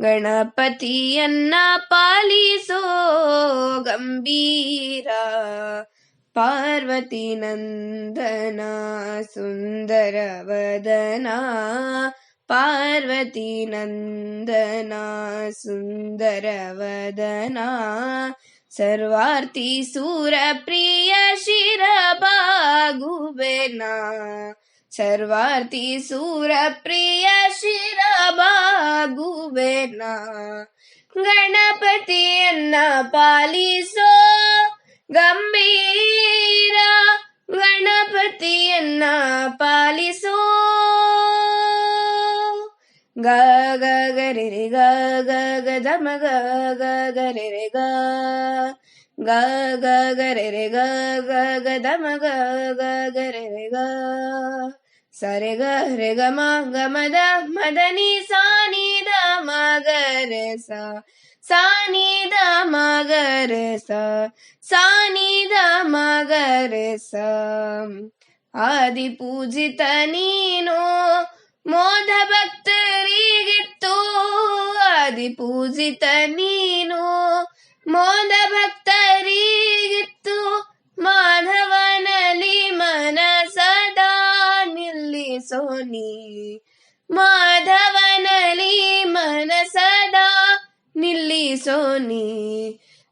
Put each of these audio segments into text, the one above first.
ಗಣಪತಿಯನ್ನ ಪಾಲಿಸೋ ಗಂಭೀರ ಪಾರ್ವತಿ ನಂದನ ಸುಂದರ ವದನ ಪಾರ್ವತಿ ನಂದನ ಸುಂದರ ವದನ ಸರ್ವಾರ್ಥಿ ಸೂರ ಪ್ರಿಯ ಶಿರ ಬಾಗುವೆನ ಸರ್ವಾರ್ಥಿ ಸೂರ ಪ್ರಿಯ ಶಿರ ಬಾಗುವೆನ ಗಣಪತಿಯನ್ನ ಪಾಲಿಸೋ ಗಂಭೀರ ಗಣಪತಿಯನ್ನ ಪಾಲಿಸೋ ಗ ಗ ಗರಿ ರಿ ಗ ಗ ಗ ಧಮ ಗ ಗ ಗರಿ ರಿ ಗ ಗ ಗ ಗರಿ ರಿ ಗ ಗ ಗ ಧಮ ಗ ಗ ಗರಿ ರಿ ಗ सरे गृगमा ग म दी सा मागरसा साध मागरसा निगरसा आदिपूजितनी नो ಮಾಧವನಲ್ಲಿ ಮನಸದ ನಿಲ್ಲಿಸೋನಿ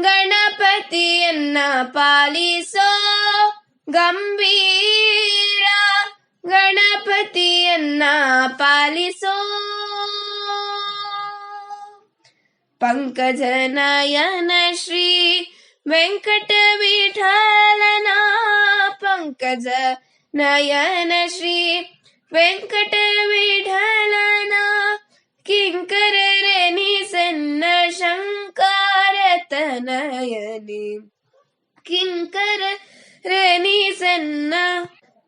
ಗಣಪತಿಯನ್ನ ಪಾಲಿಸೋ ಗಂಭೀರ ಗಣಪತಿಯನ್ನ ಪಾಲಿಸೋ. ಪಂಕಜನಯನ ಶ್ರೀ ವೆಂಕಟ ವಿಠಲನ ಪಂಕಜ ನಯನ ಶ್ರೀ ವೆಂಕಟ ವಿಠಲನ ಕಿಂಕರನಿ ಸನ್ನ ಶಂಕರತನಯನಿ ಕಿಂಕರ ರನಿ ಸನ್ನ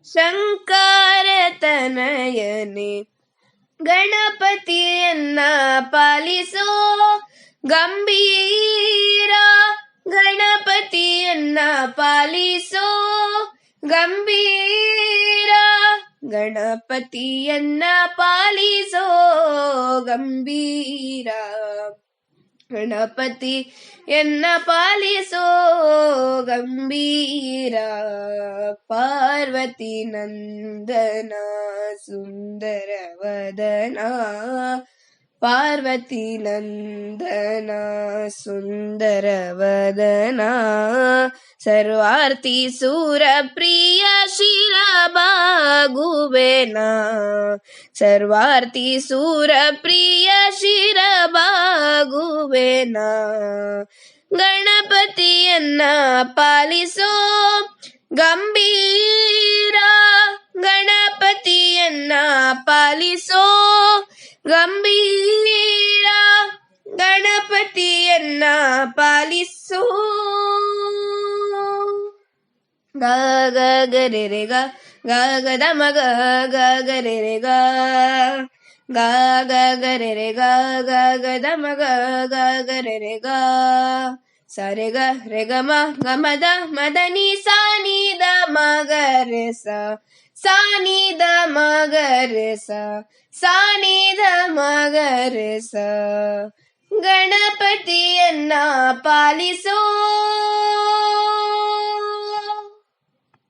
ಶಂಕರತನಯನಿ ಗಣಪತಿಯನ್ನ ಪಾಲಿಸೋ ಗಂಭೀರ ಗಣಪತಿಯನ್ನ ಪಾಲಿಸೋ ಗಂಭೀರ ಗಣಪತಿಯನ್ನ ಪಾಲಿಸೋ ಗಂಭೀರ ಗಣಪತಿ ಎನ್ನ ಪಾಲಿಸೋ ಗಂಭೀರ ಪಾರ್ವತಿ ನಂದನ ಸುಂದರ ವದನ ಪಾರ್ವತಿ ನಂದನ ಸುಂದರ ವದನ ಸರ್ವಾರ್ಥಿ ಸೂರ ಪ್ರಿಯ ಶಿರ ಬಾಗುವೆನ ಸರ್ವಾರ್ತಿ ಸೂರ ಪ್ರಿಯ ಶಿರ ಬಾಗುವೆನ ಗಣಪತಿಯನ್ನ ಪಾಲಿಸೋ ಗಂಭೀರ ಗಣಪತಿಯನ್ನ ಪಾಲಿಸೋ ಗಂಭೀರ ಗಣಪತಿಯನ್ನ ಪಾಲಿಸೋ ಗ ಗ ಗ ರೆ ಗ ಗ ಗ ದ ಮ ಗ ಗ ಗ ರೆ ಗ ಗ ಗ ಗರೆ ರೆ ಗ ಗ ಗ ದ ಮ ಗ ಗ ಗ ರೆ ಗ ಸರೆ ಗ ರೆ ಗ ಮ ಗ ಮ ದ ನಿ sa ni ದ ಮ ಗ ರೆ ಸ ಸಾ ನಿ ದ ಮ ಗ ರೆ ಸ ಸಾ ನಿ ದ ಮ ಗ ರೆ ಸ ಗಣಪತಿಯನ್ನ ಪಾಲಿಸೋ